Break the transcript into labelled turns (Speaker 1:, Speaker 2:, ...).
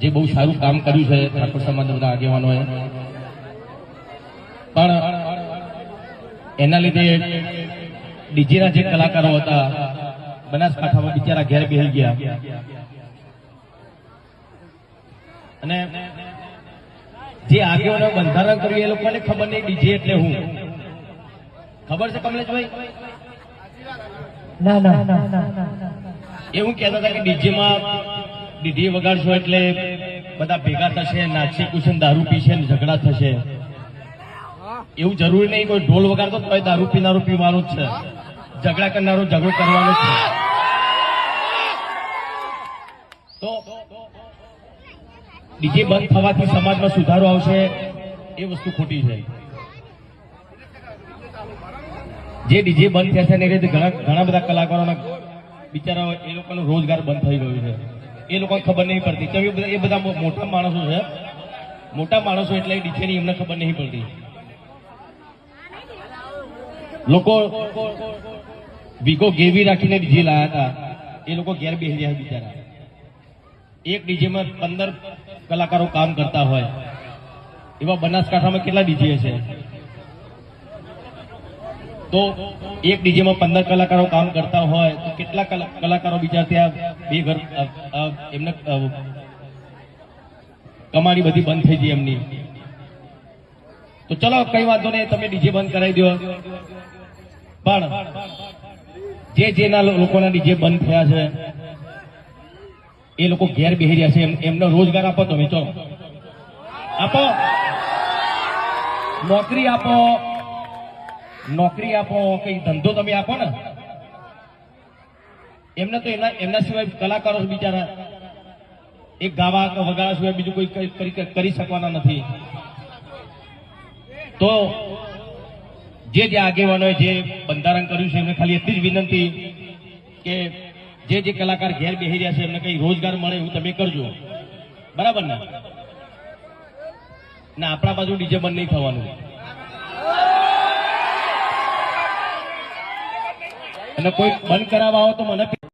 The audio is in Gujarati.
Speaker 1: જે બહુ સારું કામ કર્યું છે ઠાકોર સમાજના બધા આગેવાનોએ. પણ એના લીધે ડીજેના જે કલાકારો હતા બનાસકાંઠામાં બિચારા ઘેર બેસી ગયા. અને જે આગેવાનો બંધારણ કર્યું એ લોકોને ખબર નહીં ડીજે એટલે હું. ખબર છે કમલેશભાઈ?
Speaker 2: ના ના ના.
Speaker 1: એવું કહેતા હતા કે ડીજેમાં ડીજે વગાડશો એટલે બધા ભેગા થશે, નાચી કુશન દારૂ પીશે ને ઝઘડા થશે. એવું જરૂરી નહીં કોઈ ઢોલ વગાડતો તો દારૂ પીનારો પીવાનું જ છે. ઝઘડા કરનારો ઝઘડો કરવાનો છે. તો ડીજે બંધ થવાથી સમાજમાં સુધારો આવશે, એ વસ્તુ ખોટી છે. જે ડીજે બંધ થયા છે ને એ રીતે ઘણા ઘણા બધા કલાકારોના બિચારા એ લોકોનો રોજગાર બંધ થઈ ગયો છે. એ લોકોને ખબર નહીં પડતી. તો એ બધા મોટા માણસો છે. મોટા માણસો એટલે ડીજેની એમને ખબર નહીં પડતી. લોકો વીગો ગેવી રાખીને ડીજે લાયા હતા. એ લોકો ઘેર બેસી બિચારા. એક ડીજેમાં પંદર કલાકારો કામ કરતા હોય. એવા બનાસકાંઠામાં કેટલા ડીજે છે? તો એક ડીજેમાં પંદર કલાકારો કામ કરતા હોય, તો કેટલા કલા- કલાકારો બીજા ત્યાં બે ઘર એમને કમાડી બધી બંધ થઈ ગઈ એમની. તો ચલો, કઈ વાંધો નહીં, તમે ડીજે બંધ કરાવી દો. પણ જે જેના લોકોના ડીજે બંધ થયા છે, એ લોકો ઘેર બેસી રહ્યા છે, એમ- એમનો રોજગાર આપો તમે, ચલો. આપો. નોકરી આપો. નોકરી આપો, કઈ ધંધો તમે આપો ને. એમને તો એમના એમના સિવાય કલાકારો બિચારા. એક ગાવા કે વગાડા સિવાય બીજું કોઈ કરી- શકવાના નથી. તો જે જે આગેવાનોએ જે બંધારણ કર્યું છે, એમને ખાલી એટલી જ વિનંતી કે જે જે કલાકાર ઘેર બેસી રહ્યા છે, એમને કઈ રોજગાર મળે એવું તમે કરજો. બરાબર ના, આપણા બાજુ ડીજે બંધ નહીં થવાનું. અને કોઈ બંધ કરાવવા આવો તો મને